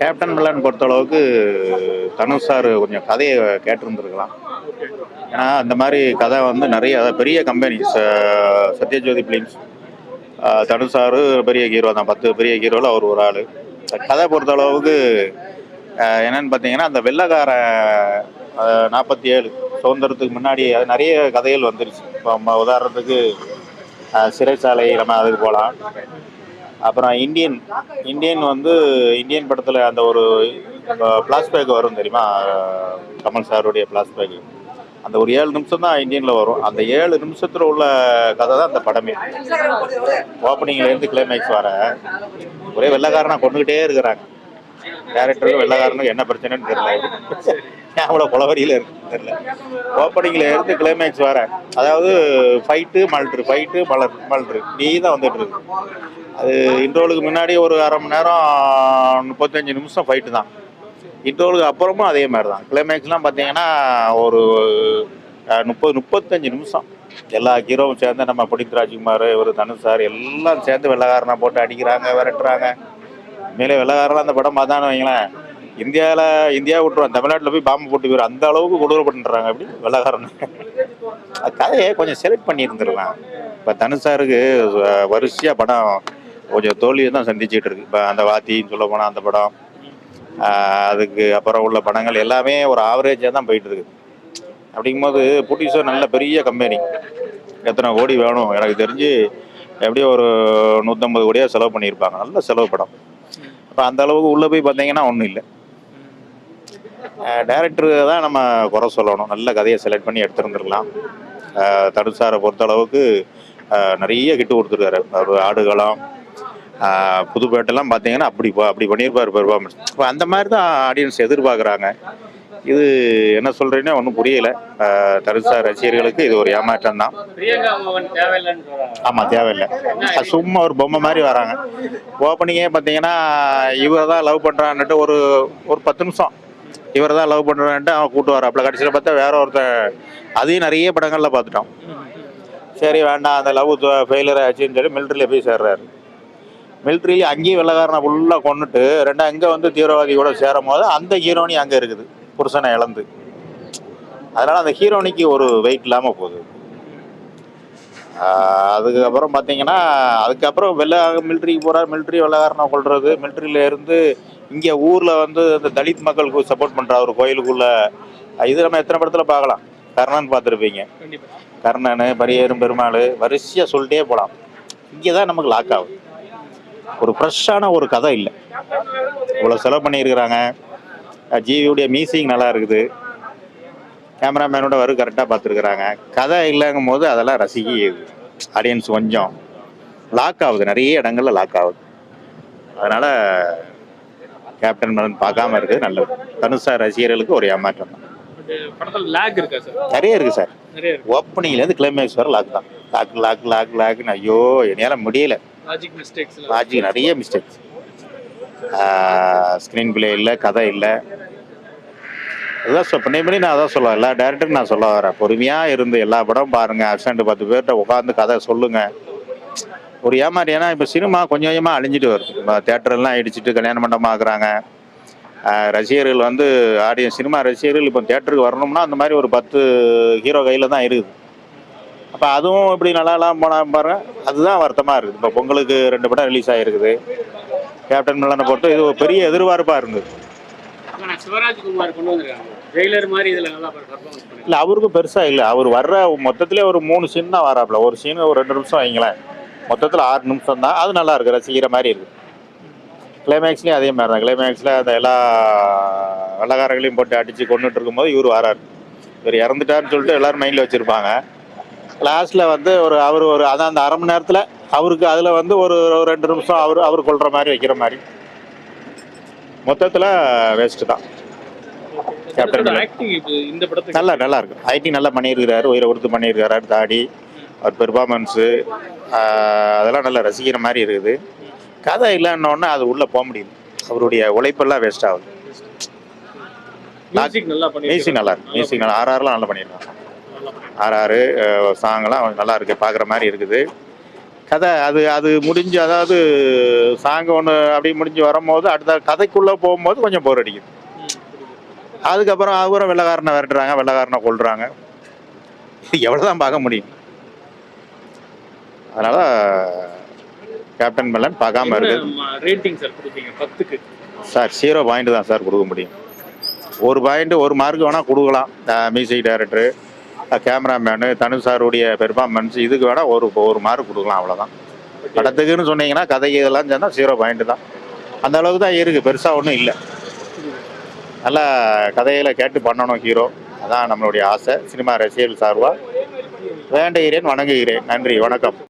Captain melon பொறுத்தளவுக்கு Dhanush sir கொஞ்சம் கதையை கேட்டிருந்துருக்கலாம். ஏன்னா அந்த மாதிரி கதை வந்து நிறைய பெரிய company Sathyajothi films Dhanush sir பெரிய ஹீரோ தான். பத்து பெரிய ஹீரோவில் அவர் ஒரு ஆள். கதை பொறுத்தளவுக்கு என்னன்னு பார்த்தீங்கன்னா அந்த வெள்ளக்கார நாற்பத்தி ஏழு சுதந்திரத்துக்கு முன்னாடி நிறைய கதைகள் வந்துருச்சு. இப்போ நம்ம உதாரணத்துக்கு சிறைச்சாலை நம்ம அதுக்கு போகலாம் அப்புறம் இந்தியன் இந்தியன் வந்து இந்தியன் படத்தில் அந்த ஒரு பிளாஸ்பேக் வரும் தெரியுமா? கமல் சாருடைய பிளாஸ்பேக் அந்த ஒரு ஏழு நிமிஷம் தான் இந்தியனில் வரும். அந்த ஏழு நிமிஷத்தில் உள்ள கதை தான் அந்த படமே. ஓப்பனிங்லேருந்து கிளைமேக்ஸ் வர ஒரே வெள்ளக்காரனாக கொண்டுகிட்டே இருக்கிறாங்க. டேரக்டருக்கு வெள்ளக்காரனுக்கு என்ன பிரச்சனைன்னு தெரியல. அவ்வளோ குளவரியில் இருக்கு? தெரியல. ஓப்பனிங்ல இருந்து கிளைமேக்ஸ் வர அதாவது ஃபைட்டு மல்ட்ரு ஃபைட்டு மலர் மல்ட்ரு. நீ தான் வந்துட்டு இருக்கு. அது இன்ட்ரோலுக்கு முன்னாடி ஒரு அரை மணி நேரம் முப்பத்தஞ்சு நிமிஷம் ஃபைட்டு தான். இன்ட்ரோலுக்கு அப்புறமும் அதே மாதிரி தான். கிளைமேக்ஸ்லாம் பார்த்தீங்கன்னா ஒரு முப்பது முப்பத்தஞ்சு நிமிஷம். எல்லா ஹீரோவும் சேர்ந்து நம்ம புனித் ராஜ்குமார் இவர் தனுஷ் சார் எல்லாம் சேர்ந்து வெள்ளக்காரனை போட்டு அடிக்கிறாங்க விரட்டுறாங்க. மேலே வெள்ளக்காரெல்லாம் அந்த படம் பார்த்தான்னு வைங்களேன் இந்தியாவில் இந்தியா விட்டுருவான் தமிழ்நாட்டில் போய் பாம்பு போட்டு போயிடும் அந்த அளவுக்கு கொடூரம் அப்படி வெள்ளக்காரன். அது கதையை கொஞ்சம் செலக்ட் பண்ணியிருந்துருக்கலாம். இப்போ தனுசாருக்கு வரிசையாக படம் கொஞ்சம் தோல்வியை தான் சந்திச்சுட்டு இருக்கு. இப்போ அந்த வாத்தின்னு சொல்ல போனால் அந்த படம் அதுக்கு அப்புறம் உள்ள படங்கள் எல்லாமே ஒரு ஆவரேஜாக தான் போயிட்டு இருக்கு. அப்படிங்கும்போது புட்டிஸோ நல்ல பெரிய கம்பெனி எத்தனை கோடி வேணும்? எனக்கு தெரிஞ்சு எப்படியும் ஒரு நூற்றம்பது கோடியாக செலவு பண்ணியிருப்பாங்க. நல்ல செலவு படம். அப்போ அந்த அளவுக்கு உள்ளே போய் பார்த்தீங்கன்னா ஒன்றும் இல்லை. டேரக்டரு தான் நம்ம குறை சொல்லணும். நல்ல கதையை செலக்ட் பண்ணி எடுத்துருந்துருக்கலாம். தடுசாரை பொறுத்த அளவுக்கு நிறைய கிட்டு கொடுத்துருக்காரு. அவர் ஆடுகளம் புதுப்பேட்டெல்லாம் பார்த்தீங்கன்னா அப்படி அப்படி பண்ணியிருப்பார் பெர்ஃபார்மன்ஸ் இப்போ அந்த மாதிரி தான் ஆடியன்ஸ் எதிர்பார்க்குறாங்க. இது என்ன சொல்கிறேன்னா ஒன்றும் புரியல. தனுஷா ரசிகர்களுக்கு இது ஒரு ஏமாற்றம் தான். ஆமாம் தேவையில்லை. சும்மா ஒரு பொம்மை மாதிரி வராங்க. ஓப்பனிங்கே பார்த்தீங்கன்னா இவர் தான் லவ் பண்ணுறான்ட்டு ஒரு ஒரு பத்து நிமிஷம். இவர் தான் லவ் பண்ணுறான்ட்டு அவன் கூட்டு வராப்புல. கடைசியில் பார்த்தா வேற ஒருத்தன் அதையும் நிறைய படங்களில் பார்த்துட்டோம். சரி வேண்டாம் அந்த லவ் ஃபெயிலியர் ஆச்சுன்னு சொல்லி மிலிட்ரியில் போய் சேர்றாரு. மிலிட்ரியில் அங்கேயும் வெள்ளக்காரனை ஃபுல்லாக கொண்டுட்டு ரெண்டா இங்கே வந்து தீவிரவாதி கூட சேரும் போது அந்த ஹீரோனி அங்கே இருக்குது. புருஷனை இழந்து. அதனால் அந்த ஹீரோனிக்கு ஒரு வெயிட் இல்லாமல் போகுது. அதுக்கப்புறம் பார்த்தீங்கன்னா அதுக்கப்புறம் வெள்ள மிலிட்ரிக்கு போகிறார் மிலிட்ரி வெள்ளக்காரனை கொள்வது மிலிட்ரியில இருந்து இங்கே ஊரில் வந்து இந்த தலித் மக்களுக்கு சப்போர்ட் பண்ணுற ஒரு கோயிலுக்குள்ள இது நம்ம எத்தனை படத்தில் பார்க்கலாம் கர்ணன் பார்த்துருப்பீங்க. கர்ணன் பரியேறும் பெருமாள் வரிசையாக சொல்லிட்டே போகலாம் இங்கே தான் நமக்கு லாக் ஆகுது. ஒரு ஃப்ரெஷ்ஷான ஒரு கதை இல்லை. இவ்வளோ செலவு பண்ணியிருக்கிறாங்க. ஜிவியுடைய மியூசிக் நல்லா இருக்குது. கேமராமேனோட வரும் கரெக்டாக பார்த்துருக்குறாங்க. கதை இல்லைங்கும் போது அதெல்லாம் ரசிக்கி ஆடியன்ஸ் கொஞ்சம் லாக் ஆகுது. நிறைய இடங்கள்ல லாக் ஆகுது. அதனால் கேப்டன் மலன் பார்க்காம இருக்குது நல்லது. தனுஷா ரசிகர்களுக்கு ஒரு ஏமாற்றம் தான். லேக் இருக்கா சார் நிறைய இருக்குது சார் நிறைய இருக்கு. ஓப்பனிங்லேருந்து கிளைமேக்ஸ் வர லாக் தான். லாக் லாக் லாக் லாக்னு ஐயோ என்னால் முடியல. லாஜிக் மிஸ்டேக்ஸ் லாஜிக் நிறைய மிஸ்டேக்ஸ் ஸ்க்ரீன் பிளே இல்லை கதை இல்லை. அதுதான் சொல் பண்ணி நான் அதான் சொல்லுவேன் எல்லா டேரக்டரும் நான் சொல்ல வரேன். பொறுமையாக இருந்து எல்லா படம் பாருங்கள் அப்சண்ட் பத்து பேர்கிட்ட உட்காந்து கதை சொல்லுங்கள் ஒரு ஏமாதிரி ஏன்னா இப்போ சினிமா கொஞ்சம் கொஞ்சமாக அழிஞ்சிட்டு வருது. இப்போ தேட்டரெல்லாம் இடிச்சிட்டு கல்யாண மண்டபம் ஆக்குறாங்க. ரசிகர்கள் வந்து ஆடியன்ஸ் சினிமா ரசிகர்கள் இப்போ தேட்டருக்கு வரணும்னா அந்த மாதிரி ஒரு பத்து ஹீரோ கையில் தான் இருக்குது. அப்போ அதுவும் இப்படி நல்லாலாம் போனால் பாருங்க அதுதான் வருத்தமாக இருக்குது. இப்போ பொங்கலுக்கு ரெண்டு படம் ரிலீஸ் ஆகிருக்குது கேப்டன் மில்லனை பொறுத்து இது ஒரு பெரிய எதிர்பார்ப்பாக இருந்தது. இல்லை அவருக்கும் பெருசாக இல்லை. அவர் வர்ற மொத்தத்திலே ஒரு மூணு சீன் தான் வராப்புல. ஒரு சீன் ஒரு ரெண்டு நிமிஷம் வைங்களேன். மொத்தத்தில் ஆறு நிமிஷம் தான். அது நல்லா இருக்கு. ரசிக்கிற மாதிரி இருக்கு. கிளைமேக்ஸ்லேயும் அதே மாதிரி தான் கிளைமேக்ஸில் அந்த எல்லா வெள்ளக்காரங்களையும் போட்டு அடித்து கொண்டுட்டு இருக்கும்போது இவர் வராரு. இவர் இறந்துட்டாருன்னு சொல்லிட்டு எல்லாரும் மைண்டில் வச்சுருப்பாங்க. லாஸ்ட்டில் வந்து ஒரு அவர் ஒரு அதான் அந்த அரை மணி நேரத்தில் அவருக்கு அதில் வந்து ஒரு ரெண்டு நிமிஷம் அவர் அவர் கொள்கிற மாதிரி வைக்கிற மாதிரி. மொத்தத்தில் வேஸ்ட்டு தான். கேப்டன். ஆக்டிங் நல்லா நல்லா இருக்கு. ஐடி நல்லா பண்ணியிருக்கிறாரு உயிரை கொடுத்து பண்ணியிருக்காரு தாடி அவர் பெர்ஃபார்மன்ஸு அதெல்லாம் நல்லா ரசிக்கிற மாதிரி இருக்குது. கதை இல்லைன்னொன்னே அது உள்ளே போக முடியுது அவருடைய உழைப்பெல்லாம் வேஸ்ட் ஆகுது. மியூசிக் நல்லா மியூசிக் நல்லா இருக்கு. மியூசிக் நல்லா ஆர்ஆர்லாம் நல்லா பண்ணியிருக்காங்க. ஆர்ஆர் சாங்லாம் நல்லா இருக்கு பார்க்குற மாதிரி இருக்குது. கதை அது அது முடிஞ்சு அதாவது சாங் ஒன்று அப்படி முடிஞ்சு வரும்போது அடுத்த கதைக்குள்ளே போகும்போது கொஞ்சம் போர் அடிக்குது. அதுக்கப்புறம் அவரும் வெள்ளக்காரனை விரட்டுறாங்க வெள்ளக்காரனை கொள்றாங்க எவ்வளோ தான் பார்க்க முடியும். அதனால கேப்டன் மெல்லன் பார்க்காம இருக்குது. சார் ஜீரோ பாயிண்ட் தான் சார் கொடுக்க முடியும். ஒரு பாயிண்ட் ஒரு மார்க் வேணால் கொடுக்கலாம் மியூசிக் டைரக்டரு கேமராமேனு தனுஷ் சாருடைய பெர்ஃபார்மன்ஸ் இதுக்கு வேணால் ஒரு ஒரு மார்க் கொடுக்கலாம் அவ்வளோதான் படத்துக்குன்னு சொன்னீங்கன்னா கதை இதெல்லாம் சேர்ந்தா ஜீரோ பாயிண்ட் தான். அந்த அளவுக்கு தான் இருக்குது பெருசாக ஒன்றும் இல்லை. நல்லா கதைகளை கேட்டு பண்ணணும் ஹீரோ அதான் நம்மளுடைய ஆசை. சினிமா ரசிகர்கள் சார்பாக வேண்டுகிறேன் வணங்குகிறேன். நன்றி வணக்கம்.